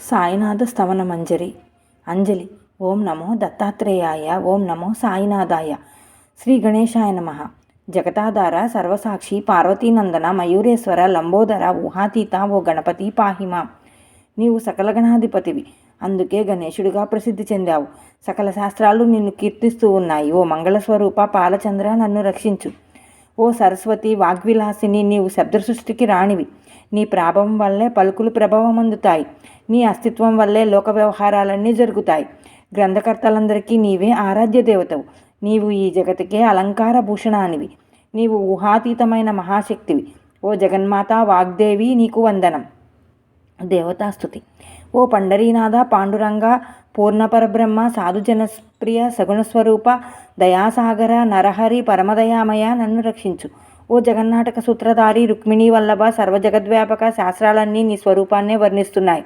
సాయినాథ స్తవన మంజరి. అంజలి ఓం నమో దత్తాత్రేయాయ ఓం నమో సాయినాథాయ. శ్రీ గణేశాయ నమ. జగతాధార సర్వసాక్షి పార్వతీనందన మయూరేశ్వర లంబోదర ఊహాతీత ఓ గణపతి పాహిమా. నీవు సకల గణాధిపతివి. అందుకే గణేశుడిగా ప్రసిద్ధి చెందావు. సకల శాస్త్రాలు నిన్ను కీర్తిస్తూ ఉన్నాయి. ఓ మంగళస్వరూప పాలచంద్ర నన్ను రక్షించు. ఓ సరస్వతి వాగ్విలాసిని నీవు శబ్ద సృష్టికి రాణివి. నీ ప్రాభవం వల్లే పలుకులు ప్రభావం అందుతాయి. నీ అస్తిత్వం వల్లే లోక వ్యవహారాలన్నీ జరుగుతాయి. గ్రంథకర్తలందరికీ నీవే ఆరాధ్య దేవతవు. నీవు ఈ జగతికే అలంకార భూషణానివి. నీవు ఊహాతీతమైన మహాశక్తివి. ఓ జగన్మాత వాగ్దేవి నీకు వందనం. దేవతాస్తుతి ఓ పండరీనాథ పాండురంగ పూర్ణపరబ్రహ్మ సాధుజనప్రియ సగుణస్వరూప దయాసాగర నరహరి పరమదయామయ నన్ను రక్షించు. ఓ జగన్నాటక సూత్రధారి రుక్మిణీ వల్లభ సర్వజగద్వ్యాపక శాస్త్రాలన్నీ నీ స్వరూపాన్నే వర్ణిస్తున్నాయి.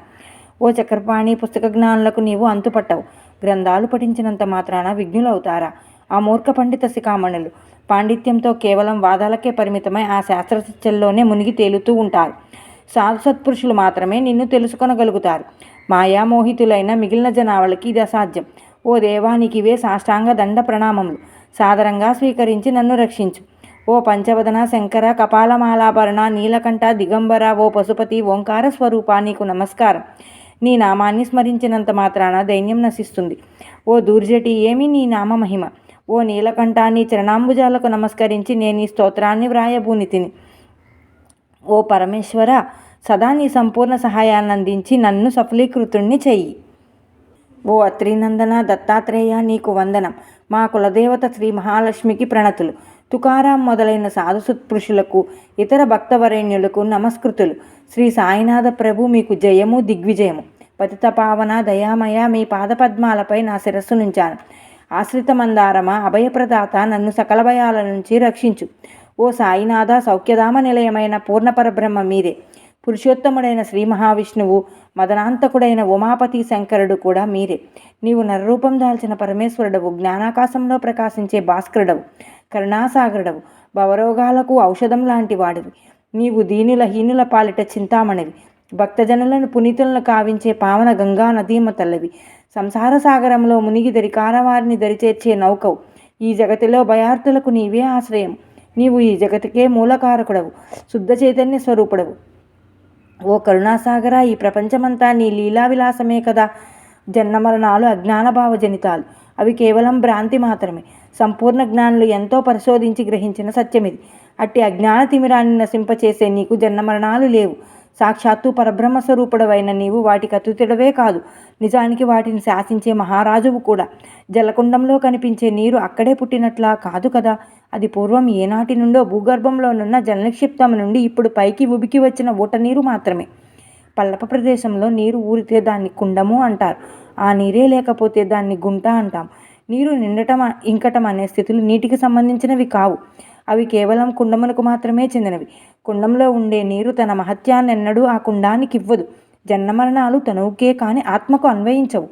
ఓ చక్రపాణి పుస్తక జ్ఞానులకు నీవు అంతుపట్టవు. గ్రంథాలు పఠించినంత మాత్రాన విఘ్నులవుతారా? ఆ మూర్ఖ పండిత శిఖామణులు పాండిత్యంతో కేవలం వాదాలకే పరిమితమై ఆ శాస్త్రచర్చల్లోనే మునిగి తేలుతూ ఉంటారు. సాధు సత్పురుషులు మాత్రమే నిన్ను తెలుసుకొనగలుగుతారు. మాయామోహితులైన మిగిలిన జనావళికి ఇది అసాధ్యం. ఓ దేవానికి ఇవే సాష్టాంగ దండ ప్రణామములు సాదరంగా స్వీకరించి నన్ను రక్షించు. ఓ పంచవదన శంకర కపాలమాలాభరణ నీలకంఠ దిగంబర ఓ పశుపతి ఓంకార స్వరూప నీకు నమస్కారం. నీ నామాన్ని స్మరించినంత మాత్రాన దైన్యం నశిస్తుంది. ఓ దూర్జటి ఏమి నీ నామ మహిమ? ఓ నీలకంఠ నీ చరణాంబుజాలకు నమస్కరించి నేను ఈ స్తోత్రాన్ని వ్రాయబూని తిని ఓ పరమేశ్వర సదా నీ సంపూర్ణ సహాయాన్ని అందించి నన్ను సఫలీకృతుణ్ణి చెయ్యి. ఓ అత్రినందన దత్తాత్రేయ నీకు వందనం. మా కులదేవత శ్రీ మహాలక్ష్మికి ప్రణతులు. తుకారాం మొదలైన సాధు సత్పురుషులకు ఇతర భక్తవరేణ్యులకు నమస్కృతులు. శ్రీ సాయినాథ ప్రభు మీకు జయము దిగ్విజయము. పతిత పావన దయామయ మీ పాదపద్మాలపై నా శిరస్సు నుంచాను. ఆశ్రిత మందారమ అభయప్రదాత నన్ను సకల భయాల నుంచి రక్షించు. ఓ సాయినాథ సౌఖ్యధామ నిలయమైన పూర్ణపరబ్రహ్మ మీరే పురుషోత్తముడైన శ్రీ మహావిష్ణువు మదనాంతకుడైన ఉమాపతి శంకరుడు కూడా మీరే. నీవు నరరూపం దాల్చిన పరమేశ్వరుడవు జ్ఞానాకాశంలో ప్రకాశించే భాస్కరుడవు కరుణాసాగరుడవు భవరోగాలకు ఔషధం లాంటి వాడివి. నీవు దీనుల హీనుల పాలిట చింతామణివి. భక్తజనులను పునీతులను కావించే పావన గంగా నదీమ తల్లవి సంసార సాగరంలో మునిగి దరికారవారిని దరిచేర్చే నౌకవు. ఈ జగతిలో భయార్థులకు నీవే ఆశ్రయం. నీవు ఈ జగతికే మూలకారకుడవు. శుద్ధ చైతన్య స్వరూపుడవు. ఓ కరుణాసాగర ఈ ప్రపంచమంతా నీ లీలా విలాసమే కదా. జన్మమరణాలు అజ్ఞానభావ జనితాలు అవి కేవలం భ్రాంతి మాత్రమే. సంపూర్ణ జ్ఞానులు ఎంతో పరిశోధించి గ్రహించిన సత్యమిది. అట్టి అజ్ఞాన తిమిరాన్ని నశింపచేసే నీకు జన్మమరణాలు లేవు. సాక్షాత్తు పరబ్రహ్మ స్వరూపుడవైన నీవు వాటికి అతుతిడవే కాదు. నిజానికి వాటిని శాసించే మహారాజువు కూడా జలకుండంలో కనిపించే నీరు అక్కడే పుట్టినట్లా కాదు కదా. అది పూర్వం ఏనాటి నుండో భూగర్భంలోనున్న జలనిక్షిప్తం నుండి ఇప్పుడు పైకి ఉబికి వచ్చిన ఊట నీరు మాత్రమే. పల్లప ప్రదేశంలో నీరు ఊరితే దాన్ని కుండము అంటారు. ఆ నీరే లేకపోతే దాన్ని గుంట అంటాం. నీరు నిండటం ఇంకటం అనే స్థితులు నీటికి సంబంధించినవి కావు. అవి కేవలం కుండమునకు మాత్రమే చెందినవి. కుండంలో ఉండే నీరు తన మహత్యాన్నెన్నడూ ఆ కుండానికి ఇవ్వదు జన్మరణాలు తనువుకే కాని ఆత్మకు అన్వయించవు.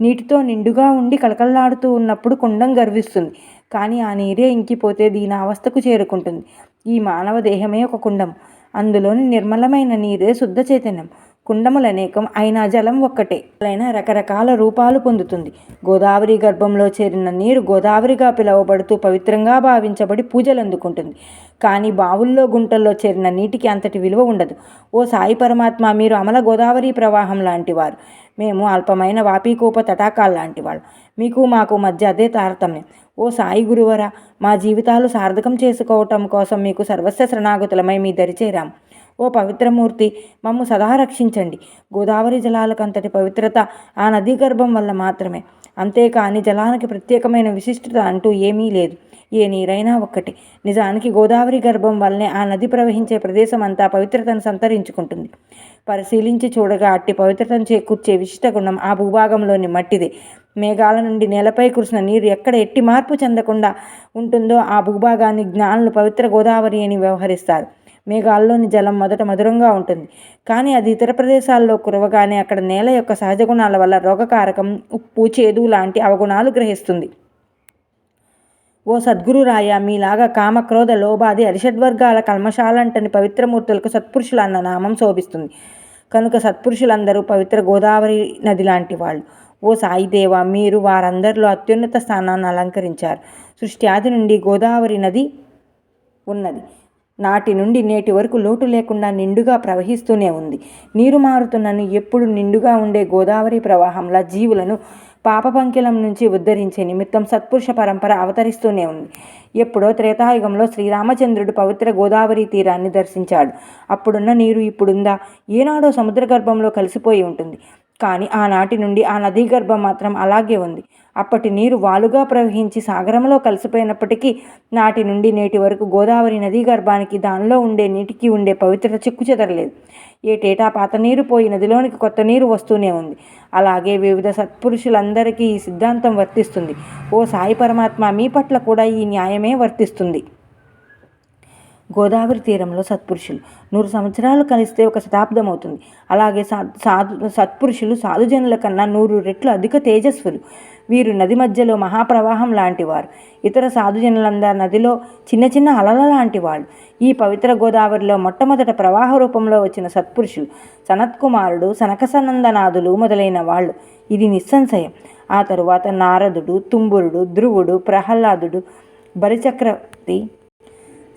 నీటితో నిండుగా ఉండి కలకల్లాడుతూ ఉన్నప్పుడు కుండం గర్విస్తుంది. కానీ ఆ నీరే ఇంకిపోతే దీని అవస్థకు చేరుకుంటుంది. ఈ మానవ దేహమే ఒక కుండం అందులోని నిర్మలమైన నీరే శుద్ధ చైతన్యం. కుండములనేకం అయినా జలం ఒక్కటే. అయినా రకరకాల రూపాలు పొందుతుంది. గోదావరి గర్భంలో చేరిన నీరు గోదావరిగా పిలువబడుతూ పవిత్రంగా భావించబడి పూజలు అందుకుంటుంది కానీ బావుల్లో గుంటల్లో చేరిన నీటికి అంతటి విలువ ఉండదు. ఓ సాయి పరమాత్మ మీరు అమల గోదావరి ప్రవాహం లాంటివారు. మేము అల్పమైన వాపీకూప తటాకాలు లాంటివాళ్ళు. మీకు మాకు మధ్య అదే తారతమ్యం. ఓ సాయి గురువరా మా జీవితాలు సార్థకం చేసుకోవటం కోసం మీకు సర్వస్వ శరణాగతులమై మీ దరిచేరాము ఓ పవిత్రమూర్తి మమ్ము సదా రక్షించండి. గోదావరి జలాలకంతటి పవిత్రత ఆ నదీ గర్భం వల్ల మాత్రమే. అంతేకాని జలానికి ప్రత్యేకమైన విశిష్టత అంటూ ఏమీ లేదు. ఏ నీరైనా ఒక్కటి. నిజానికి గోదావరి గర్భం వల్లనే ఆ నది ప్రవహించే ప్రదేశం అంతా పవిత్రతను సంతరించుకుంటుంది. పరిశీలించి చూడగా అట్టి పవిత్రతను చేకూర్చే విశిష్ట గుణం ఆ భూభాగంలోని మట్టిదే. మేఘాల నుండి నేలపై కురిసిన నీరు ఎక్కడ ఎట్టి మార్పు చెందకుండా ఉంటుందో ఆ భూభాగాన్ని జ్ఞానులు పవిత్ర గోదావరి అని వ్యవహరిస్తారు. మేఘాల్లోని జలం మొదట మధురంగా ఉంటుంది. కానీ అది ఇతర ప్రదేశాల్లో కురవగానే అక్కడ నేల యొక్క సహజ గుణాల వల్ల రోగకారకం ఉప్పు చేదు లాంటి అవగుణాలు గ్రహిస్తుంది. ఓ సద్గురు రాయ మీలాగా కామ క్రోధ లోబాది అరిషడ్వర్గాల కల్మశాలంటని పవిత్రమూర్తులకు సత్పురుషులు అన్న నామం శోభిస్తుంది. కనుక సత్పురుషులందరూ పవిత్ర గోదావరి నది లాంటి వాళ్ళు. ఓ సాయిదేవ మీరు వారందరిలో అత్యున్నత స్థానాన్ని అలంకరించారు. సృష్టి ఆది నుండి గోదావరి నది ఉన్నది. నాటి నుండి నేటి వరకు లోటు లేకుండా నిండుగా ప్రవహిస్తూనే ఉంది. నీరు మారుతున్నను ఎప్పుడు నిండుగా ఉండే గోదావరి ప్రవాహంలా జీవులను పాపపంకిలం నుంచి ఉద్ధరించే నిమిత్తం సత్పురుష పరంపర అవతరిస్తూనే ఉంది. ఎప్పుడో త్రేతాయుగంలో శ్రీరామచంద్రుడు పవిత్ర గోదావరి తీరాన్ని దర్శించాడు. అప్పుడున్న నీరు ఇప్పుడుందా? ఏనాడో సముద్ర గర్భంలో కలిసిపోయి ఉంటుంది. కానీ ఆనాటి నుండి ఆ నదీ గర్భం మాత్రం అలాగే ఉంది. అప్పటి నీరు వాలుగా ప్రవహించి సాగరంలో కలిసిపోయినప్పటికీ నాటి నుండి నేటి వరకు గోదావరి నదీ గర్భానికి దానిలో ఉండే నీటికి ఉండే పవిత్రత చిక్కు చెదరలేదు ఏటేటా పాత నీరు పోయి నదిలోనికి కొత్త నీరు వస్తూనే ఉంది. అలాగే వివిధ సత్పురుషులందరికీ ఈ సిద్ధాంతం వర్తిస్తుంది. ఓ సాయి పరమాత్మ మీ పట్ల కూడా ఈ న్యాయమే వర్తిస్తుంది. గోదావరి తీరంలో సత్పురుషులు. నూరు సంవత్సరాలు కలిస్తే ఒక శతాబ్దం అవుతుంది. అలాగే సాధు సత్పురుషులు సాధుజనుల కన్నా నూరు రెట్లు అధిక తేజస్వులు వీరు నది మధ్యలో మహాప్రవాహం లాంటివారు. ఇతర సాధుజనులందరూ నదిలో చిన్న చిన్న అలల లాంటి వాళ్ళు ఈ పవిత్ర గోదావరిలో మొట్టమొదట ప్రవాహ రూపంలో వచ్చిన సత్పురుషులు సనత్కుమారుడు సనకసనందనాథులు మొదలైన వాళ్ళు. ఇది నిస్సంశయం. ఆ తరువాత నారదుడు తుంబురుడు ధ్రువుడు ప్రహ్లాదుడు బలిచక్రవర్తి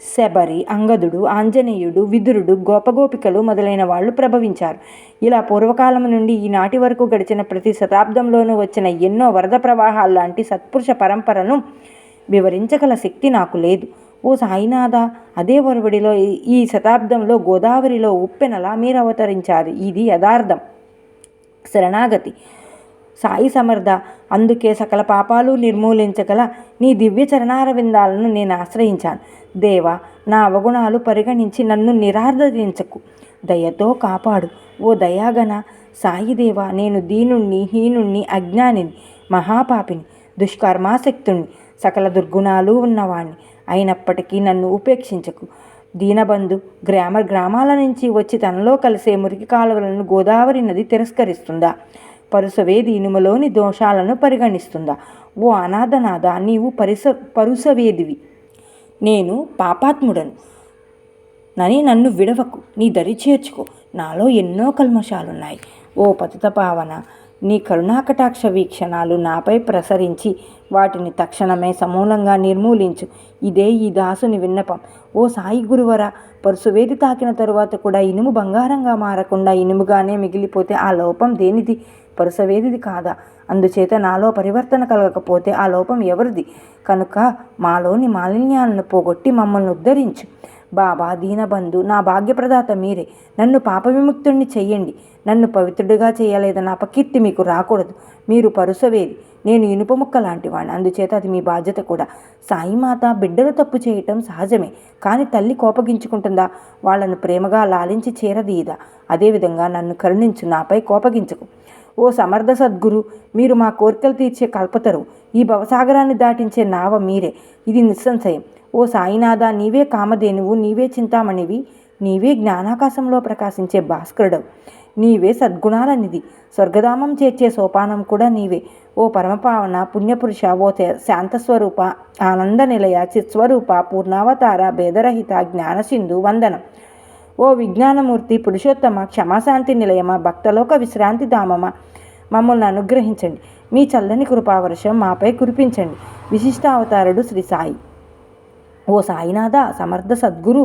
శబరి అంగదుడు ఆంజనేయుడు విదురుడు గోపగోపికలు మొదలైన వాళ్ళు ప్రభవించారు. ఇలా పూర్వకాలం నుండి ఈనాటి వరకు గడిచిన ప్రతి శతాబ్దంలోనూ వచ్చిన ఎన్నో వరద ప్రవాహాల్లాంటి సత్పురుష పరంపరను వివరించగల శక్తి నాకు లేదు. ఓ సాయినాథ అదే వరవడిలో ఈ శతాబ్దంలో గోదావరిలో ఉప్పెనలా మీరు అవతరించారు. ఇది యథార్థం. శరణాగతి. సాయి సమర్థ. అందుకే సకల పాపాలు నిర్మూలించగల నీ దివ్య చరణారవిందాలను నేను ఆశ్రయించాను. దేవ నా అవగుణాలు పరిగణించి నన్ను నిరాదరించకు దయతో కాపాడు. ఓ దయాగణ సాయిదేవ నేను దీనుణ్ణి హీనుణ్ణి అజ్ఞానిని మహాపాపిని దుష్కర్మాసక్తుణ్ణి సకల దుర్గుణాలు ఉన్నవాణ్ణి. అయినప్పటికీ నన్ను ఉపేక్షించకు. దీనబంధు గ్రామ గ్రామాల నుంచి వచ్చి తనలో కలిసే మురికి కాలువలను గోదావరి నది తిరస్కరిస్తుందా? పరుసవేది ఇనుమలోని దోషాలను పరిగణిస్తుందా? ఓ అనాథనాథ నీవు పరిస పరుసవేదివి. నేను పాపాత్ముడను. నని నన్ను విడవకు. నీ దరి చేర్చుకో. నాలో ఎన్నో కల్మషాలున్నాయి. ఓ పతిత పావన నీ కరుణాకటాక్ష వీక్షణాలు నాపై ప్రసరించి వాటిని తక్షణమే సమూలంగా నిర్మూలించు. ఇదే ఈ దాసుని విన్నపం. ఓ సాయి గురువర పరుసువేది తాకిన తరువాత కూడా ఇనుము బంగారంగా మారకుండా ఇనుముగానే మిగిలిపోతే ఆ లోపం దేనిది? పరుసవేదిది కాదా? అందుచేత నాలో పరివర్తన కలగకపోతే ఆ లోపం ఎవరిది? కనుక మాలోని మాలిన్యాలను పోగొట్టి మమ్మల్ని ఉద్ధరించు. బాబా దీనబంధు నా భాగ్యప్రదాత మీరే. నన్ను పాప విముక్తుడిని చెయ్యండి. నన్ను పవిత్రుడిగా చేయలేదన్న అపకీర్తి మీకు రాకూడదు. మీరు పరుసవేది. నేను ఇనుప ముక్క లాంటివాడిని అందుచేత అది మీ బాధ్యత కూడా. సాయిమాత బిడ్డలు తప్పు చేయటం సహజమే. కానీ తల్లి కోపగించుకుంటుందా? వాళ్ళను ప్రేమగా లాలించి చేరదీయదా అదేవిధంగా నన్ను కరుణించు. నాపై కోపగించకు. ఓ సమర్థ సద్గురు మీరు మా కోరికలు తీర్చే కల్పతరు ఈ భవసాగరాన్ని దాటించే నావ మీరే. ఇది నిస్సంశయం. ఓ సాయినాథ నీవే కామధేనువు నీవే చింతామణివి నీవే జ్ఞానాకాశంలో ప్రకాశించే భాస్కరుడు. నీవే సద్గుణాల నిధి. స్వర్గధామం చేర్చే సోపానం కూడా నీవే. ఓ పరమపావన పుణ్యపురుష ఓ శాంతస్వరూప ఆనంద నిలయ చిత్స్వరూప పూర్ణావతార భేదరహిత జ్ఞానసింధు వందనం. ఓ విజ్ఞానమూర్తి పురుషోత్తమ క్షమాశాంతి నిలయమ భక్తలోక విశ్రాంతి ధామమ మమ్మల్ని అనుగ్రహించండి. మీ చల్లని కృపావర్షం మాపై కురిపించండి. విశిష్టావతారుడు శ్రీ సాయి. ఓ సాయినాథ సమర్థ సద్గురు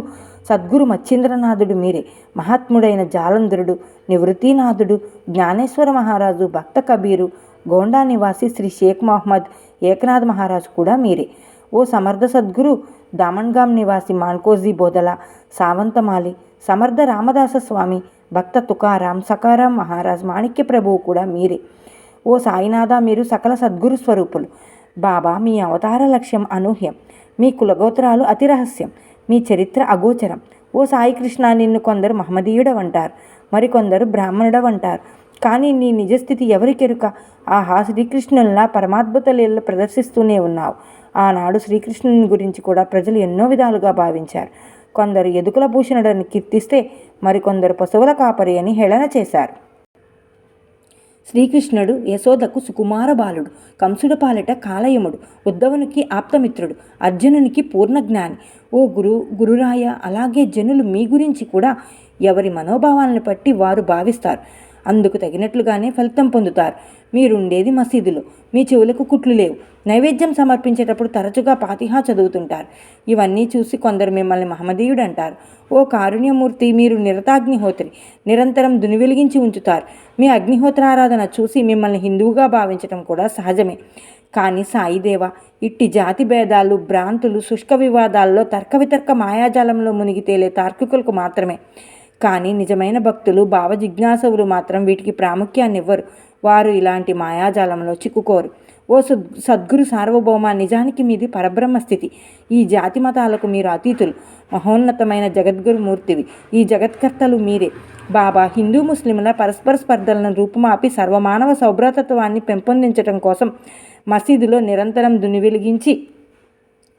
సద్గురు మచ్చింద్రనాథుడు మీరే. మహాత్ముడైన జాలంధరుడు నివృత్తినాథుడు జ్ఞానేశ్వర మహారాజు భక్త కబీరు గోండా నివాసి శ్రీ షేక్ మహమ్మద్ ఏకనాథ్ మహారాజు కూడా మీరే. ఓ సమర్థ సద్గురు దామన్గామ్ నివాసి మాన్కోజీ బోధల సావంతమాలి సమర్థ రామదాస స్వామి భక్త తుకారాం సకారాం మహారాజ్ మాణిక్య ప్రభువు కూడా మీరే. ఓ సాయినాథ మీరు సకల సద్గురు స్వరూపులు. బాబా మీ అవతార లక్ష్యం అనూహ్యం. మీ కులగోత్రాలు అతి రహస్యం. మీ చరిత్ర అగోచరం. ఓ సాయి కృష్ణ నిన్ను కొందరు మహమదీయుడవంటారు మరికొందరు బ్రాహ్మణుడవంటారు. కానీ నీ నిజస్థితి ఎవరికెరుక ఆహా శ్రీకృష్ణుల్లా పరమాద్భుత లీలలు ప్రదర్శిస్తూనే ఉన్నావు. ఆనాడు శ్రీకృష్ణుని గురించి కూడా ప్రజలు ఎన్నో విధాలుగా భావించారు. కొందరు ఎదుకుల భూషణుడని కీర్తిస్తే మరికొందరు పశువుల కాపరి అని హేళన చేశారు. శ్రీకృష్ణుడు యశోదకు సుకుమార బాలుడు కంసుడ పాలిట కాలయముడు ఉద్ధవునికి ఆప్తమిత్రుడు అర్జునునికి పూర్ణజ్ఞాని. ఓ గురు గురురాయ అలాగే జనులు మీ గురించి కూడా ఎవరి మనోభావాలను బట్టి వారు భావిస్తారు. అందుకు తగినట్లుగానే ఫలితం పొందుతారు. మీరుండేది మసీదులో. మీ చెవులకు కుట్లు లేవు. నైవేద్యం సమర్పించేటప్పుడు తరచుగా పాతిహా చదువుతుంటారు. ఇవన్నీ చూసి కొందరు మిమ్మల్ని మహమదీయుడు అంటారు ఓ కారుణ్యమూర్తి మీరు నిరతాగ్నిహోత్రి నిరంతరం దుని వెలిగించి ఉంచుతారు. మీ అగ్నిహోత్రారాధన చూసి మిమ్మల్ని హిందువుగా భావించడం కూడా సహజమే. కానీ సాయిదేవ ఇట్టి జాతి భేదాలు భ్రాంతులు శుష్క వివాదాల్లో తర్క వితర్క మాయాజాలంలో మునిగి తేలే తార్కికులకు మాత్రమే. కానీ నిజమైన భక్తులు భావ జిజ్ఞాసవులు మాత్రం వీటికి ప్రాముఖ్యాన్ని ఇవ్వరు వారు ఇలాంటి మాయాజాలంలో చిక్కుకోరు. ఓ సద్ సద్గురు సార్వభౌమ నిజానికి మీది పరబ్రహ్మ స్థితి. ఈ జాతి మతాలకు మీరు అతీతులు. మహోన్నతమైన జగద్గురుమూర్తివి. ఈ జగత్కర్తలు మీరే. బాబా హిందూ ముస్లింల పరస్పర స్పర్ధలను రూపుమాపి సర్వమానవ సౌభ్రతత్వాన్ని పెంపొందించడం కోసం మసీదులో నిరంతరం దుని వెలిగించి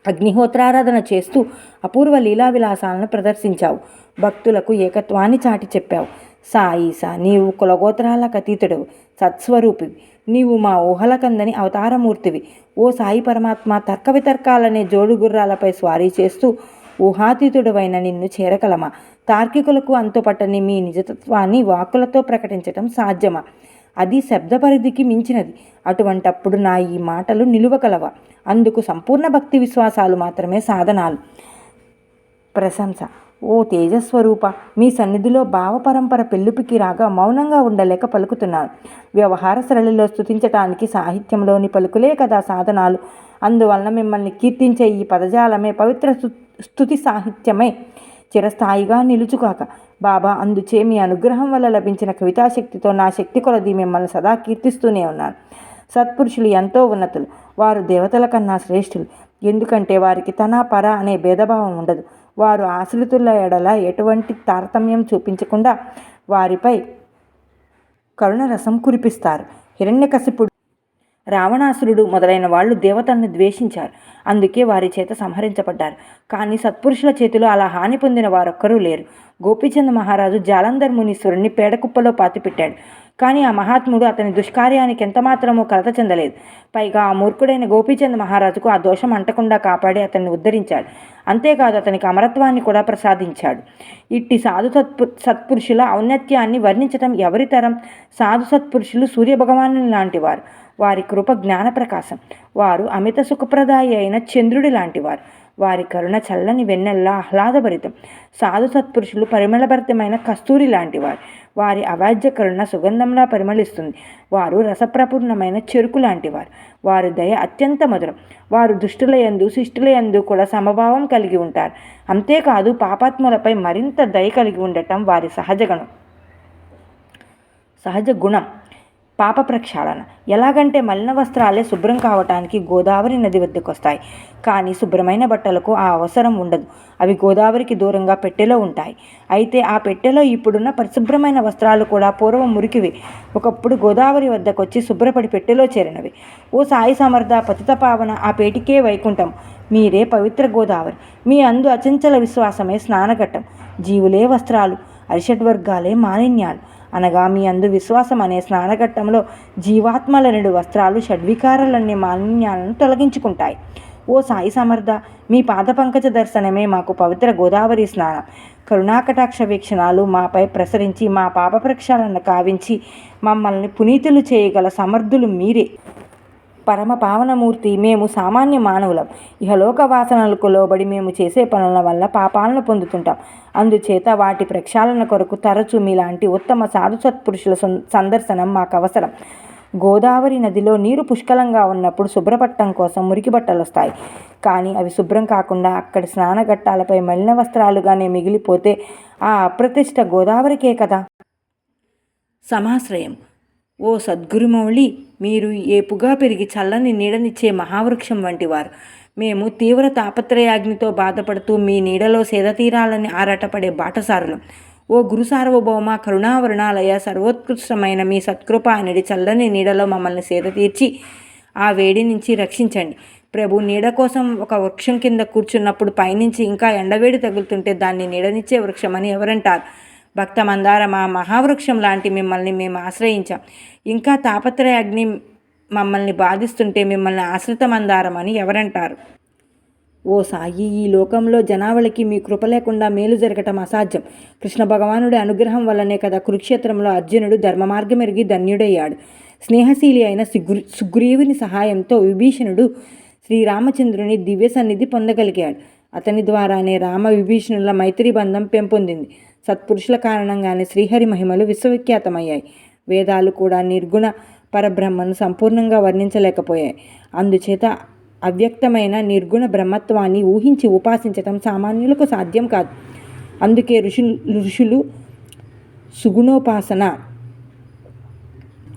అగ్నిహోత్రారాధన చేస్తూ అపూర్వ లీలా విలాసాలను ప్రదర్శించావు. భక్తులకు ఏకత్వాన్ని చాటి చెప్పావు. సాయిసా నీవు కులగోత్రాలకు అతీతుడవు సత్స్వరూపివి. నీవు మా ఊహలకందని అవతారమూర్తివి. ఓ సాయి పరమాత్మ తర్క వితర్కాలనే జోడు గుర్రాలపై స్వారీ చేస్తూ ఊహాతీతుడవైన నిన్ను చేరకలమా తార్కికులకు అంతుపట్టని మీ నిజతత్వాన్ని వాక్కులతో ప్రకటించటం సాధ్యమా? అది శబ్ద పరిధికి మించినది. అటువంటప్పుడు నా ఈ మాటలు నిలువగలవా? అందుకు సంపూర్ణ భక్తి విశ్వాసాలు మాత్రమే సాధనాలు. ప్రశంస. ఓ తేజస్వరూప మీ సన్నిధిలో భావపరంపర పెళ్ళుపికి రాగా మౌనంగా ఉండలేక పలుకుతున్నాను. వ్యవహార సరళిలో స్థుతించటానికి సాహిత్యంలోని పలుకులే కదా సాధనాలు. అందువలన మిమ్మల్ని కీర్తించే ఈ పదజాలమే పవిత్ర స్థుతి సాహిత్యమే. చిరస్థాయిగా నిలుచుకాక బాబా అందుచే మీ అనుగ్రహం వల్ల లభించిన కవితాశక్తితో నా శక్తి కొలది మిమ్మల్ని సదా కీర్తిస్తూనే ఉన్నాను. సత్పురుషులు ఎంతో ఉన్నతులు వారు దేవతల కన్నా శ్రేష్ఠులు. ఎందుకంటే వారికి తన పర అనే భేదభావం ఉండదు. వారు ఆశ్రితుల ఎడల ఎటువంటి తారతమ్యం చూపించకుండా వారిపై కరుణరసం కురిపిస్తారు. హిరణ్యకశిపుడు రావణాసురుడు మొదలైన వాళ్ళు దేవతల్ని ద్వేషించారు. అందుకే వారి చేత సంహరించబడ్డారు. కానీ సత్పురుషుల చేతిలో అలా హాని పొందిన వారొక్కరూ లేరు. గోపీచంద్ మహారాజు జాలంధర్ మునీశ్వరుణ్ణి పేడకుప్పలో పాతిపెట్టాడు కానీ ఆ మహాత్ముడు అతని దుష్కార్యానికి ఎంతమాత్రమూ కలత చెందలేదు. పైగా ఆ మూర్ఖుడైన గోపీచంద్ మహారాజుకు ఆ దోషం అంటకుండా కాపాడి అతన్ని ఉద్ధరించాడు. అంతేకాదు అతనికి అమరత్వాన్ని కూడా ప్రసాదించాడు. ఇట్టి సాధు సత్పు సత్పురుషుల ఔన్నత్యాన్ని వర్ణించటం ఎవరితరం సాధు సత్పురుషులు సూర్యభగవాను లాంటివారు వారి కృప జ్ఞాన ప్రకాశం. వారు అమిత సుఖప్రదాయి అయిన చంద్రుడి లాంటివారు. వారి కరుణ చల్లని వెన్నెల్లా ఆహ్లాదభరితం. సాధు సత్పురుషులు పరిమళభరితమైన కస్తూరి లాంటివారు. వారి అవాజ్య కరుణ సుగంధంలా పరిమళిస్తుంది. వారు రసప్రపూర్ణమైన చెరుకు లాంటివారు. వారి దయ అత్యంత మధురం. వారు దుష్టుల యందు శిష్టుల యందు కూడా సమభావం కలిగి ఉంటారు. అంతేకాదు పాపాత్ములపై మరింత దయ కలిగి ఉండటం వారి సహజ గుణం. సహజ గుణం. పాప ప్రక్షాళన. ఎలాగంటే మలిన వస్త్రాలే శుభ్రం కావటానికి గోదావరి నది వద్దకు వస్తాయి కానీ శుభ్రమైన బట్టలకు ఆ అవసరం ఉండదు. అవి గోదావరికి దూరంగా పెట్టెలో ఉంటాయి. అయితే ఆ పెట్టెలో ఇప్పుడున్న పరిశుభ్రమైన వస్త్రాలు కూడా పూర్వం మురికివి. ఒకప్పుడు గోదావరి వద్దకు వచ్చి శుభ్రపడి పెట్టెలో చేరినవి. ఓ సాయి సమర్థ పతిత పావన ఆ పేటికే వైకుంఠం. మీరే పవిత్ర గోదావరి. మీ అందు అచంచల విశ్వాసమే స్నానఘట్టం. జీవులే వస్త్రాలు. అరిషడ్వర్గాలే మాలిన్యాలు. అనగా మీ అందు విశ్వాసం అనే స్నానఘట్టంలో జీవాత్మల రెండు వస్త్రాలు షడ్వికారాలనే మాలిన్యాలను తొలగించుకుంటాయి. ఓ సాయి సమర్థ మీ పాద పంకజ దర్శనమే మాకు పవిత్ర గోదావరి స్నానం. కరుణాకటాక్ష వీక్షణాలు మాపై ప్రసరించి మా పాప ప్రక్షాళన కావించి మమ్మల్ని పునీతులు చేయగల సమర్థులు మీరే. పరమ పావనమూర్తి. మేము సామాన్య మానవులం. ఇహలోక వాసనలకు లోబడి మేము చేసే పనుల వల్ల పాపాలను పొందుతుంటాం. అందుచేత వాటి ప్రక్షాళన కొరకు తరచూ మీలాంటి ఉత్తమ సాధు సత్పురుషుల సందర్శనం మాకు అవసరం. గోదావరి నదిలో నీరు పుష్కలంగా ఉన్నప్పుడు శుభ్రపట్టం కోసం మురికి బట్టలు వస్తాయి కానీ అవి శుభ్రం కాకుండా అక్కడి స్నానఘట్టాలపై మలిన వస్త్రాలుగానే మిగిలిపోతే ఆ అప్రతిష్ట గోదావరికే కదా? సమాశ్రయం. ఓ సద్గురుమౌళి మీరు ఏపుగా పెరిగి చల్లని నీడనిచ్చే మహావృక్షం వంటివారు మేము తీవ్ర తాపత్రయాగ్నితో బాధపడుతూ మీ నీడలో సేదతీరాలని ఆరాటపడే బాటసారులం. ఓ గురు సార్వభౌమ కరుణావరణాలయ సర్వోత్కృష్టమైన మీ సత్కృప అనేది చల్లని నీడలో మమ్మల్ని సేద తీర్చి ఆ వేడి నుంచి రక్షించండి. ప్రభు నీడ కోసం ఒక వృక్షం కింద కూర్చున్నప్పుడు పైనుంచి ఇంకా ఎండవేడి తగులుతుంటే దాన్ని నీడనిచ్చే వృక్షమని ఎవరంటారు? భక్త మందారమా మహావృక్షం లాంటి మిమ్మల్ని మేము ఆశ్రయించాం. ఇంకా తాపత్రయ అగ్ని మమ్మల్ని బాధిస్తుంటే మిమ్మల్ని ఆశ్రిత మందారం అని ఎవరంటారు? ఓ సాయి ఈ లోకంలో జనావళికి మీ కృప లేకుండా మేలు జరగటం అసాధ్యం. కృష్ణ భగవానుడి అనుగ్రహం వల్లనే కదా కురుక్షేత్రంలో అర్జునుడు ధర్మ మార్గం ఎరిగి ధన్యుడయ్యాడు. స్నేహశీలి అయిన సుగ్రీ సుగ్రీవుని సహాయంతో విభీషణుడు శ్రీరామచంద్రుని దివ్య సన్నిధి పొందగలిగాడు. అతని ద్వారానే రామ విభీషణుల మైత్రి బంధం పెంపొందింది. సత్పురుషుల కారణంగానే శ్రీహరి మహిమలు విశ్వవిఖ్యాతమయ్యాయి. వేదాలు కూడా నిర్గుణ పరబ్రహ్మను సంపూర్ణంగా వర్ణించలేకపోయాయి. అందుచేత అవ్యక్తమైన నిర్గుణ బ్రహ్మత్వాన్ని ఊహించి ఉపాసించటం సామాన్యులకు సాధ్యం కాదు. అందుకే ఋషులు ఋషులు సుగుణోపాసన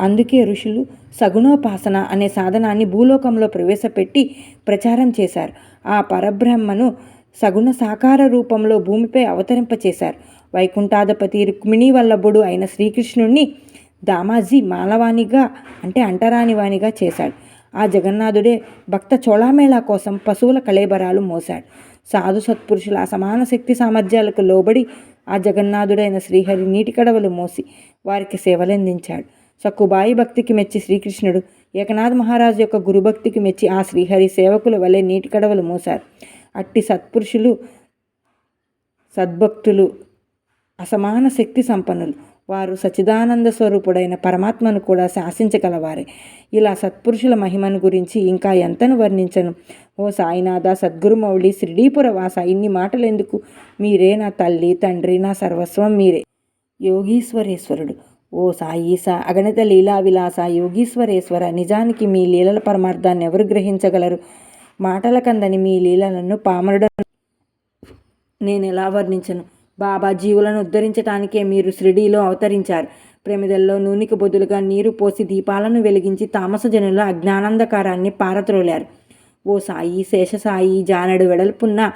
అందుకే ఋషులు సగుణోపాసన అనే సాధనాన్ని భూలోకంలో ప్రవేశపెట్టి ప్రచారం చేశారు. ఆ పరబ్రహ్మను సగుణ సాకార రూపంలో భూమిపై అవతరింపచేశారు. వైకుంఠాధిపతి రుక్మిణీ వల్లభుడు అయిన శ్రీకృష్ణుణ్ణి దామాజీ మాలవాణిగా అంటే అంటరానివాణిగా చేశాడు. ఆ జగన్నాథుడే భక్త చోళామేళా కోసం పశువుల కళేబరాలు మోశాడు. సాధు సత్పురుషుల అసమాన శక్తి సామర్థ్యాలకు లోబడి ఆ జగన్నాథుడైన శ్రీహరి నీటి కడవలు మోసి వారికి సేవలందించాడు. సక్కుబాయి భక్తికి మెచ్చి శ్రీకృష్ణుడు ఏకనాథ్ మహారాజు యొక్క గురుభక్తికి మెచ్చి ఆ శ్రీహరి సేవకుల వలె నీటి కడవలు మోశారు. అట్టి సత్పురుషులు సద్భక్తులు అసమాన శక్తి సంపన్నులు. వారు సచిదానంద స్వరూపుడైన పరమాత్మను కూడా శాసించగలవారే. ఇలా సత్పురుషుల మహిమను గురించి ఇంకా ఎంతను వర్ణించను? ఓ సాయినాథ సద్గురుమౌళి శ్రీడీపురవాస ఇన్ని మాటలు ఎందుకు మీరే నా తల్లి తండ్రి నా సర్వస్వం మీరే. యోగీశ్వరేశ్వరుడు. ఓ సాయీస అగణిత లీలా విలాస యోగీశ్వరేశ్వర నిజానికి మీ లీలల పరమార్థాన్ని ఎవరు గ్రహించగలరు? మాటల కందని మీ లీలలను పామరుడ నేను ఎలా వర్ణించను? బాబా జీవులను ఉద్ధరించటానికే మీరు షిరిడీలో అవతరించారు. ప్రమిదల్లో నూనెకి బదులుగా నీరు పోసి దీపాలను వెలిగించి తామసజనుల అజ్ఞానందకారాన్ని పారత్రోలారు ఓ సాయి శేషసాయి జానడు వెడల్పున్న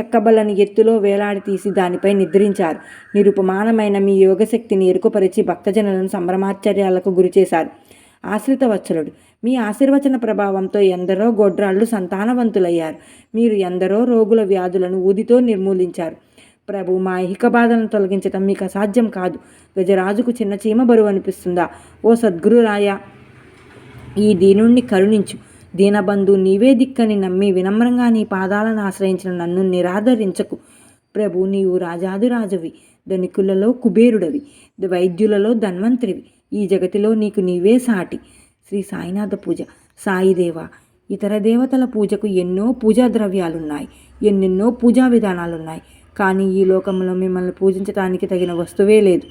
చెక్కబల్లని ఎత్తులో వేలాడి తీసి దానిపై నిద్రించారు. నిరుపమానమైన మీ యోగశక్తిని ఎరుకుపరిచి భక్తజనులను సంభ్రమాశ్చర్యాలకు గురిచేశారు. ఆశ్రిత వచ్చలుడు మీ ఆశీర్వచన ప్రభావంతో ఎందరో గొడ్రాళ్ళు సంతానవంతులయ్యారు. మీరు ఎందరో రోగుల వ్యాధులను ఊదితో నిర్మూలించారు. ప్రభు మా ఇహిక బాధలను తొలగించటం మీకు అసాధ్యం కాదు. గజరాజుకు చిన్న చీమ బరువు అనిపిస్తుందా? ఓ సద్గురురాయ ఈ దీనుణ్ణి కరుణించు. దీనబంధు నీవే దిక్కని నమ్మి వినమ్రంగా నీ పాదాలను ఆశ్రయించిన నన్ను నిరాదరించకు. ప్రభు నీవు రాజాదిరాజువి ధనికులలో కుబేరుడవి వైద్యులలో ధన్వంతరివి ఈ జగతిలో నీకు నీవే సాటి. శ్రీ సాయినాథ పూజ సాయిదేవ ఇతర దేవతల పూజకు ఎన్నో పూజా ద్రవ్యాలున్నాయి ఎన్నెన్నో పూజా విధానాలున్నాయి. కానీ ఈ లోకంలో మిమ్మల్ని పూజించడానికి తగిన వస్తువే లేదు.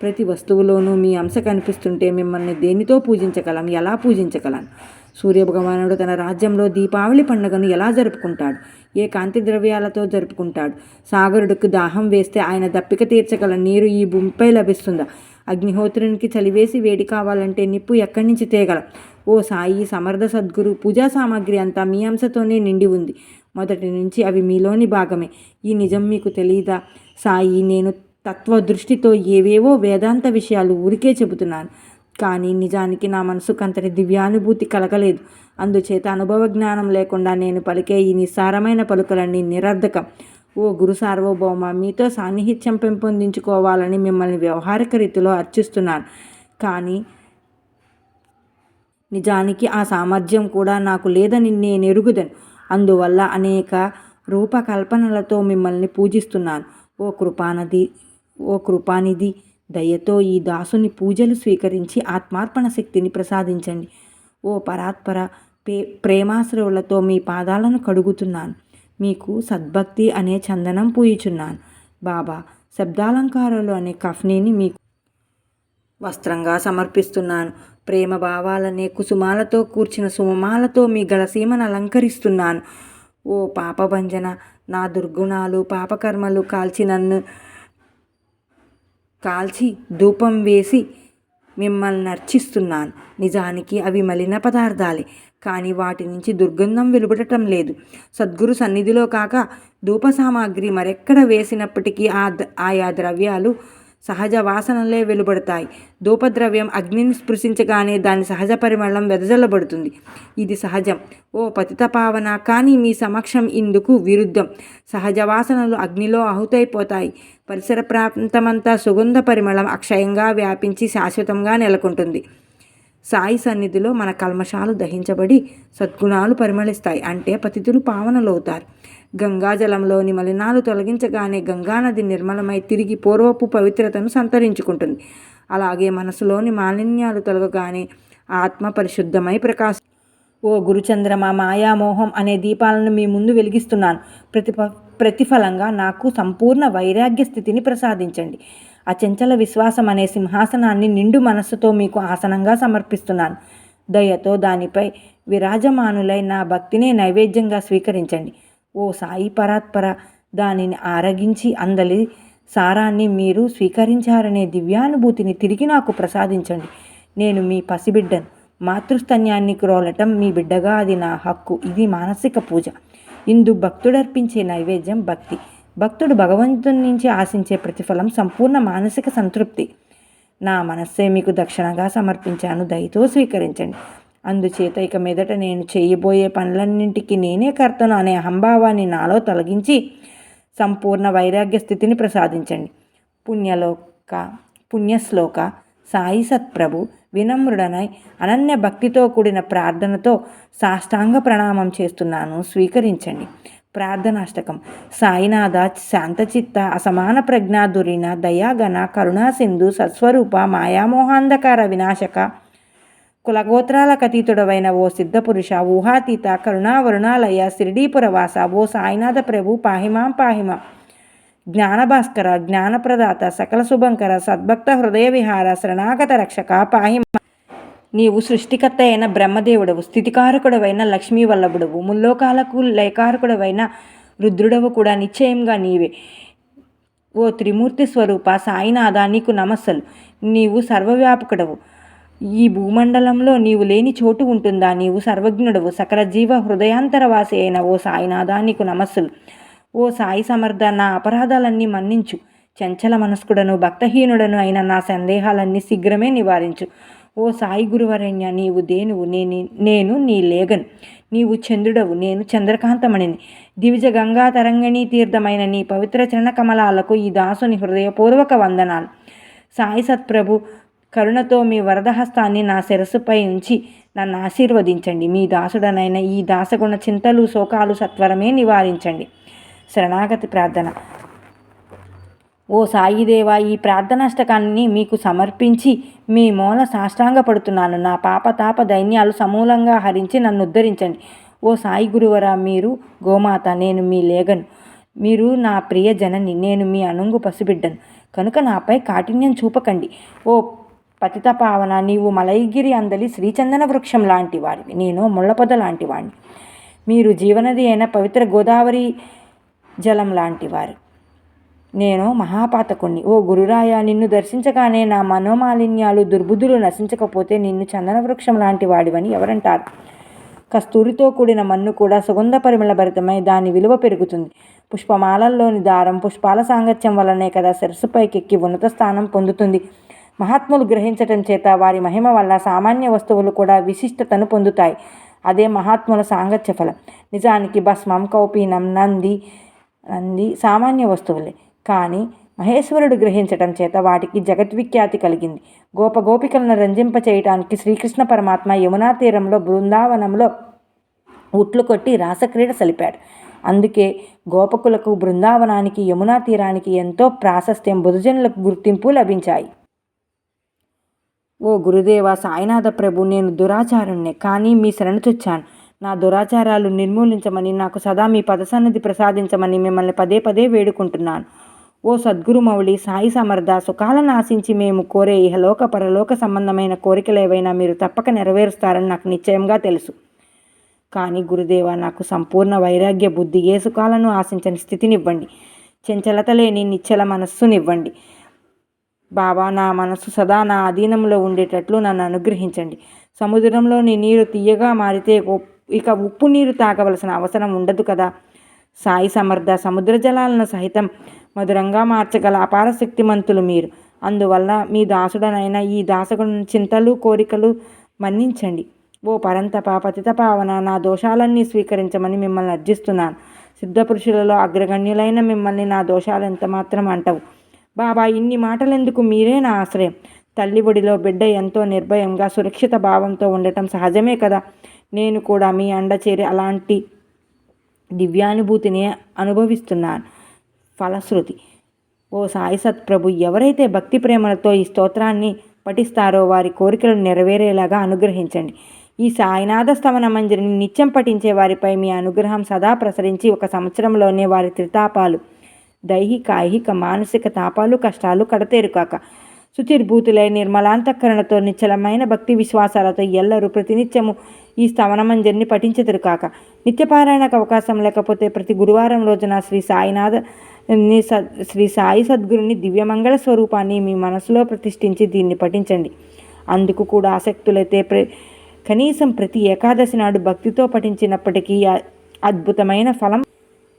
ప్రతి వస్తువులోనూ మీ అంశ కనిపిస్తుంటే మిమ్మల్ని దేనితో పూజించగలం? ఎలా పూజించగలం? సూర్యభగవానుడు తన రాజ్యంలో దీపావళి పండుగను ఎలా జరుపుకుంటాడు? ఏ కాంతి ద్రవ్యాలతో జరుపుకుంటాడు? సాగరుడికి దాహం వేస్తే ఆయన దప్పిక తీర్చగల నీరు ఈ భూమిపై లభిస్తుందా? అగ్నిహోత్రునికి చలివేసి వేడి కావాలంటే నిప్పు ఎక్కడి నుంచి తేగలం? ఓ సాయి సమర్థ సద్గురు పూజా సామాగ్రి అంతా మీ అంశతోనే నిండి ఉంది. మొదటి నుంచి అవి మీలోని భాగమే. ఈ నిజం మీకు తెలియదా సాయి నేను తత్వ దృష్టితో ఏవేవో వేదాంత విషయాలు ఊరికే చెబుతున్నాను. కానీ నిజానికి నా మనసుకు అంతటి దివ్యానుభూతి కలగలేదు. అందుచేత అనుభవ జ్ఞానం లేకుండా నేను పలికే ఈ నిస్సారమైన పలుకలన్నీ నిరర్ధకం. ఓ గురు సార్వభౌమ మీతో సాన్నిహిత్యం పెంపొందించుకోవాలని మిమ్మల్ని వ్యవహారిక రీతిలో అర్చిస్తున్నాను. కానీ నిజానికి ఆ సామర్థ్యం కూడా నాకు లేదని నేను ఎరుగుదను. అందువల్ల అనేక రూపకల్పనలతో మిమ్మల్ని పూజిస్తున్నాను. ఓ కృపానది ఓ కృపానిధి దయతో ఈ దాసుని పూజలు స్వీకరించి ఆత్మార్పణ శక్తిని ప్రసాదించండి. ఓ పరాత్పర పే ప్రేమాశ్రవులతో మీ పాదాలను కడుగుతున్నాను. మీకు సద్భక్తి అనే చందనం పూయిచున్నాను. బాబా శబ్దాలంకారాలు అనే కఫ్నీని మీకు వస్త్రంగా సమర్పిస్తున్నాను. ప్రేమ భావాలనే కుసుమాలతో కూర్చిన సుమమాలతో మీ గలసీమను అలంకరిస్తున్నాను. ఓ పాపభంజన నా దుర్గుణాలు పాపకర్మలు కాల్చి నన్ను కాల్చి ధూపం వేసి మిమ్మల్ని నర్చిస్తున్నాను. నిజానికి అవి మలిన పదార్థాలే కానీ వాటి నుంచి దుర్గంధం వెలువడటం లేదు. సద్గురు సన్నిధిలో కాక ధూప సామాగ్రి మరెక్కడ వేసినప్పటికీ ఆ ఆయా ద్రవ్యాలు సహజ వాసనలే వెలువడతాయి. ధూపద్రవ్యం అగ్నిని స్పృశించగానే దాని సహజ పరిమళం వెదజల్లబడుతుంది. ఇది సహజం. ఓ పతిత పావన కానీ మీ సమక్షం ఇందుకు విరుద్ధం. సహజ వాసనలు అగ్నిలో ఆహుతైపోతాయి. పరిసర ప్రాంతమంతా సుగంధ పరిమళం అక్షయంగా వ్యాపించి శాశ్వతంగా నెలకొంటుంది. సాయి సన్నిధిలో మన కల్మషాలు దహించబడి సద్గుణాలు పరిమళిస్తాయి. అంటే పతితులు పావనలవుతారు గంగాజలంలోని మలినాలు తొలగించగానే గంగానది నిర్మలమై తిరిగి పూర్వపు పవిత్రతను సంతరించుకుంటుంది. అలాగే మనసులోని మాలిన్యాలు తొలగగానే ఆత్మ పరిశుద్ధమై ప్రకాశం. ఓ గురుచంద్రమ మాయామోహం అనే దీపాలను మీ ముందు వెలిగిస్తున్నాను. ప్రతిప ప్రతిఫలంగా నాకు సంపూర్ణ వైరాగ్య స్థితిని ప్రసాదించండి. అచంచల విశ్వాసం అనే సింహాసనాన్ని నిండు మనస్సుతో మీకు ఆసనంగా సమర్పిస్తున్నాను. దయతో దానిపై విరాజమానులై నా భక్తిని నైవేద్యంగా స్వీకరించండి. ఓ సాయి పరాత్పర! దానిని ఆరగించి అందలి సారాన్ని మీరు స్వీకరించారనే దివ్యానుభూతిని తిరిగి నాకు ప్రసాదించండి. నేను మీ పసిబిడ్డను. మాతృస్తన్యాన్ని క్రోలటం మీ బిడ్డగా అది నా హక్కు. ఇది మానసిక పూజ. ఇందు భక్తుడర్పించే నైవేద్యం భక్తి. భక్తుడు భగవంతుని నుంచి ఆశించే ప్రతిఫలం సంపూర్ణ మానసిక సంతృప్తి. నా మనస్సే మీకు దక్షిణగా సమర్పించాను. దయతో స్వీకరించండి. అందుచేత ఇక మీదట నేను చేయబోయే పనులన్నింటికి నేనే కర్తను అనే అహంభావాన్ని నాలో తొలగించి సంపూర్ణ వైరాగ్య స్థితిని ప్రసాదించండి. పుణ్యలోక పుణ్యశ్లోక సాయి సత్ప్రభు వినమ్రుడనై అనన్య భక్తితో కూడిన ప్రార్థనతో సాష్టాంగ ప్రణామం చేస్తున్నాను. స్వీకరించండి. ప్రార్థనాష్టకం. సాయినాథ శాంతచిత్త అసమాన ప్రజ్ఞాధురిన దయాగణ కరుణాసింధు సత్స్వరూప మాయామోహాంధకార వినాశక కులగోత్రాలకు అతీతుడవైన ఓ సిద్ధపురుష ఊహాతీత కరుణావరుణాలయ శిరిడీపురవాస ఓ సాయినాథ ప్రభు పాహిమాం పాహిమ జ్ఞానభాస్కర జ్ఞానప్రదాత సకల శుభంకర సద్భక్త హృదయ విహార శరణాగత రక్షక పాహిమ. నీవు సృష్టికర్త అయిన బ్రహ్మదేవుడవు స్థితికారకుడవైన లక్ష్మీ వల్లభుడవు ముల్లోకాలకు లేకారకుడవైన రుద్రుడవు కూడా నిశ్చయంగా నీవే. ఓ త్రిమూర్తి స్వరూప సాయినాథ నీకు నమస్సలు. నీవు సర్వవ్యాపకుడవు. ఈ భూమండలంలో నీవు లేని చోటు ఉంటుందా? నీవు సర్వజ్ఞుడవు సకల జీవ హృదయాంతరవాసి అయిన ఓ సాయినాథా నీకు నమస్సులు. ఓ సాయి సమర్థ నా అపరాధాలన్నీ మన్నించు. చంచల మనస్కుడను భక్తహీనుడను అయిన నా సందేహాలన్నీ శీఘ్రమే నివారించు. ఓ సాయి గురువరణ్య నీవు దేనువు? నేను నేను నీ లేగను. నీవు చంద్రుడవు నేను చంద్రకాంతమణిని. దివిజ గంగా తరంగిణీ తీర్థమైన నీ పవిత్ర చరణ కమలాలకు ఈ దాసుని హృదయపూర్వక వందనాలు. సాయి సత్ప్రభు కరుణతో మీ వరదహస్తాన్ని నా శిరస్సుపై ఉంచి నన్ను ఆశీర్వదించండి. మీ దాసుడనైన ఈ దాసగుణ చింతలు శోకాలు సత్వరమే నివారించండి. శరణాగతి ప్రార్థన. ఓ సాయిదేవ ఈ ప్రార్థనాష్టకాన్ని మీకు సమర్పించి మీ మూల సాష్టాంగపడుతున్నాను. నా పాప తాప దైన్యాలు సమూలంగా హరించి నన్ను ఉద్ధరించండి. ఓ సాయి గురువరా మీరు గోమాత నేను మీ లేగను. మీరు నా ప్రియ జనని నేను మీ అనుంగు పసిబిడ్డను. కనుక నాపై కాఠిన్యం చూపకండి. ఓ పతిత పావన నీవు మలైగిరి అందలి శ్రీచందన వృక్షం లాంటి వాడివి నేను ముళ్ళపొద లాంటి వాడిని మీరు జీవనది అయిన పవిత్ర గోదావరి జలం లాంటి వారు నేను మహాపాతకుణ్ణి. ఓ గురురాయ నిన్ను దర్శించగానే నా మనోమాలిన్యాలు దుర్బుద్ధులు నశించకపోతే నిన్ను చందన వృక్షం లాంటి వాడివని ఎవరంటారు? కస్తూరితో కూడిన మన్ను కూడా సుగంధ పరిమళ భరితమై దాని విలువ పెరుగుతుంది. పుష్పమాలల్లోని దారం పుష్పాల సాంగత్యం వల్లనే కదా సరస్సుపైకెక్కి ఉన్నత స్థానం పొందుతుంది. మహాత్ములు గ్రహించటం చేత వారి మహిమ వల్ల సామాన్య వస్తువులు కూడా విశిష్టతను పొందుతాయి. అదే మహాత్ముల సాంగత్య ఫలం. నిజానికి భస్మం కౌపీనం నంది నంది సామాన్య వస్తువులే. కానీ మహేశ్వరుడు గ్రహించటం చేత వాటికి జగద్విఖ్యాతి కలిగింది. గోప గోపికలను రంజింపచేయటానికి శ్రీకృష్ణ పరమాత్మ యమునా తీరంలో బృందావనంలో ఉట్లు కొట్టి రాసక్రీడ సలిపాడు. అందుకే గోపకులకు బృందావనానికి యమునా తీరానికి ఎంతో ప్రాశస్త్యం బుధజనులకు గుర్తింపు లభించాయి. ఓ గురుదేవ సాయినాథ ప్రభు నేను దురాచారుణ్ణి కానీ మీ శరణుచొచ్చాను నా దురాచారాలు నిర్మూలించమని నాకు సదా మీ పదసన్నది ప్రసాదించమని మిమ్మల్ని పదే పదే వేడుకుంటున్నాను. ఓ సద్గురుమౌళి సాయి సమర్థ సుఖాలను ఆశించి మేము కోరే ఇహలోక పరలోక సంబంధమైన కోరికలు ఏవైనా మీరు తప్పక నెరవేరుస్తారని నాకు నిశ్చయంగా తెలుసు. కానీ గురుదేవ నాకు సంపూర్ణ వైరాగ్య బుద్ధి ఏ సుఖాలను ఆశించని స్థితినివ్వండి. చెంచలత లేని నిశ్చల మనస్సునివ్వండి. బాబా నా మనసు సదా నా అధీనంలో ఉండేటట్లు నన్ను అనుగ్రహించండి. సముద్రంలోని నీరు తీయగా మారితే ఇక ఉప్పు నీరు తాగవలసిన అవసరం ఉండదు కదా? సాయి సమర్థ సముద్ర జలాలను సహితం మధురంగా మార్చగల అపార శక్తిమంతులు మీరు. అందువల్ల మీ దాసుడనైన ఈ దాసగుణ చింతలు కోరికలు మన్నించండి. ఓ పరంతప పతిత పావన నా దోషాలన్నీ స్వీకరించమని మిమ్మల్ని అర్జిస్తున్నాను. సిద్ధపురుషులలో అగ్రగణ్యులైన మిమ్మల్ని నా దోషాలు ఎంత మాత్రం అంటవు. బాబా ఇన్ని మాటలెందుకు? మీరే నా ఆశ్రయం. తల్లి ఒడిలో బిడ్డ ఎంతో నిర్భయంగా సురక్షిత భావంతో ఉండటం సహజమే కదా? నేను కూడా మీ అండ చేరి అలాంటి దివ్యానుభూతిని అనుభవిస్తున్నాను. ఫలశ్రుతి. ఓ సాయి సత్ప్రభు ఎవరైతే భక్తి ప్రేమలతో ఈ స్తోత్రాన్ని పఠిస్తారో వారి కోరికలు నెరవేరేలాగా అనుగ్రహించండి. ఈ సాయినాథ స్తవన మంజరిని నిత్యం పఠించే వారిపై మీ అనుగ్రహం సదా ప్రసరించి ఒక సంవత్సరంలోనే వారి త్రితాపాలు దైహిక ఐహిక మానసిక తాపాలు కష్టాలు కడతేరుకాక. శుచిర్భూతులై నిర్మలాంతఃకరణతో నిశ్చలమైన భక్తి విశ్వాసాలతో ఎల్లరూ ప్రతినిత్యము ఈ స్తవనమంజరిని పఠించదురు కాక నిత్యపారాయణకు అవకాశం లేకపోతే ప్రతి గురువారం రోజున శ్రీ సాయినాథ శ్రీ సాయి సద్గురుని దివ్యమంగళ స్వరూపాన్ని మీ మనసులో ప్రతిష్ఠించి దీన్ని పఠించండి. అందుకు కూడా ఆసక్తులైతే ప్ర కనీసం ప్రతి ఏకాదశి నాడు భక్తితో పఠించినప్పటికీ అద్భుతమైన ఫలం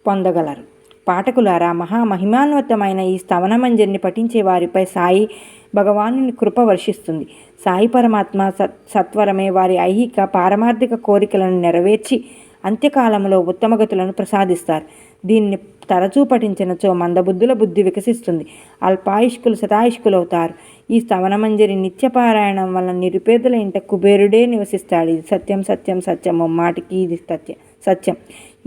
పొందగలరు. పాఠకులారా మహామహిమాన్వితమైన ఈ స్తవనమంజరిని పఠించే వారిపై సాయి భగవానుని కృప వర్షిస్తుంది. సాయి పరమాత్మ సత్ సత్వరమే వారి ఐహిక పారమార్థిక కోరికలను నెరవేర్చి అంత్యకాలంలో ఉత్తమగతులను ప్రసాదిస్తారు. దీన్ని తరచూ పఠించినచో మందబుద్ధుల బుద్ధి వికసిస్తుంది. అల్పాయుష్కులు శతాయుష్కులవుతారు. ఈ స్తవనమంజరి నిత్యపారాయణం వల్ల నిరుపేదల ఇంట కుబేరుడే నివసిస్తాడు. ఇది సత్యం సత్యం సత్యం మాటికి ఇది సత్యం సత్యం.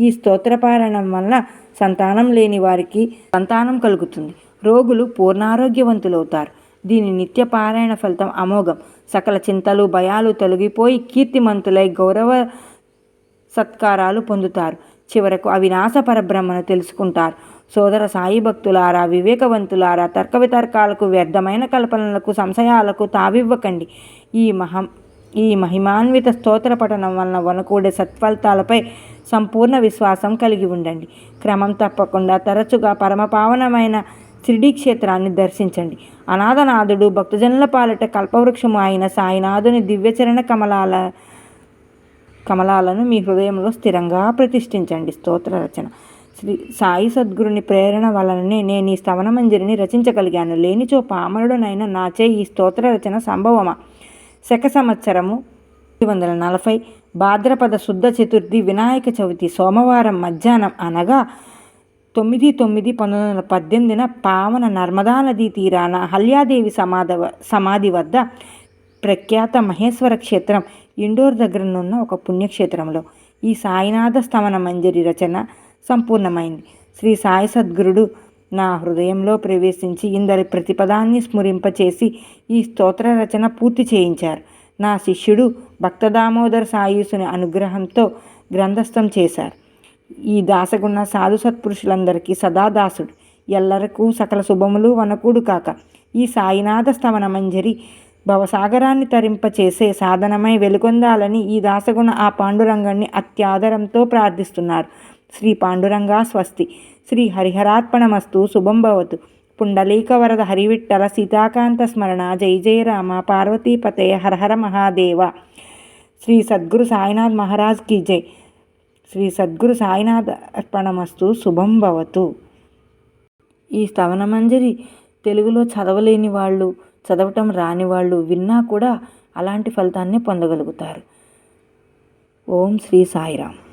ఈ స్తోత్రపారాయణం వల్ల సంతానం లేని వారికి సంతానం కలుగుతుంది. రోగులు పూర్ణారోగ్యవంతులవుతారు. దీని నిత్య పారాయణ ఫలితం అమోఘం. సకల చింతలు భయాలు తొలగిపోయి కీర్తిమంతులై గౌరవ సత్కారాలు పొందుతారు. చివరకు అవినాశ పరబ్రహ్మను తెలుసుకుంటారు. సోదర సాయి భక్తులారా వివేకవంతులారా తర్క వితర్కాలకు వ్యర్థమైన కల్పనలకు సంశయాలకు తావివ్వకండి. ఈ మహం ఈ మహిమాన్విత స్తోత్ర పఠనం వలన వనకూడే సత్ఫలితాలపై సంపూర్ణ విశ్వాసం కలిగి ఉండండి. క్రమం తప్పకుండా తరచుగా పరమపావనమైన షిరిడీ క్షేత్రాన్ని దర్శించండి. అనాథనాథుడు భక్తజనుల పాలిట కల్పవృక్షము అయిన సాయినాథుని దివ్యచరణ కమలాల కమలాలను మీ హృదయంలో స్థిరంగా ప్రతిష్ఠించండి. స్తోత్ర రచన. శ్రీ సాయి సద్గురుని ప్రేరణ వలననే నేను ఈ స్తవన మంజరిని రచించగలిగాను. లేనిచో పామరుడునైన నాచే ఈ స్తోత్ర రచన సంభవమా? శక సంవత్సరము వందల నలభై భాద్రపద శుద్ధ చతుర్థి వినాయక చవితి సోమవారం మధ్యాహ్నం అనగా తొమ్మిది తొమ్మిది పంతొమ్మిది వందల పద్దెనిమిదిన పావన నర్మదా నదీ తీరాన హల్యాదేవి సమాధ సమాధి వద్ద ప్రఖ్యాత మహేశ్వర క్షేత్రం ఇండోర్ దగ్గరనున్న ఒక పుణ్యక్షేత్రంలో ఈ సాయినాథ స్తవన మంజరి రచన సంపూర్ణమైంది. శ్రీ సాయి సద్గురుడు నా హృదయంలో ప్రవేశించి ఇందరి ప్రతిపదాన్ని స్మరింపచేసి ఈ స్తోత్ర రచన పూర్తి చేయించారు. నా శిష్యుడు భక్తదామోదర్ సాయుసుని అనుగ్రహంతో గ్రంథస్థం చేశారు. ఈ దాసగుణ సాధు సత్పురుషులందరికీ సదా దాసుడు. ఎల్లరకు సకల శుభములు వనకూడు కాక. ఈ సాయినాథ స్తవన మంజరి భవసాగరాన్ని తరింపచేసే సాధనమై వెలుగొందాలని ఈ దాసగుణ ఆ పాండురంగాన్ని అత్యాదరంతో ప్రార్థిస్తున్నారు. శ్రీ పాండురంగా స్వస్తి. శ్రీ హరిహరార్పణమస్తు. శుభం భవతు. పుండలీక వరద హరివిట్టల సీతాకాంత స్మరణ జై జయ రామ పార్వతీపతే హరహర మహాదేవ శ్రీ సద్గురు సాయినాథ్ మహారాజ్ కీ జై శ్రీ సద్గురు సాయినాథ్ అర్పణమస్తు శుభం భవతు ఈ స్తవనమంజరి తెలుగులో చదవలేని వాళ్ళు చదవటం రాని వాళ్ళు విన్నా కూడా అలాంటి ఫలితాన్ని పొందగలుగుతారు. ఓం శ్రీ సాయిరామ్.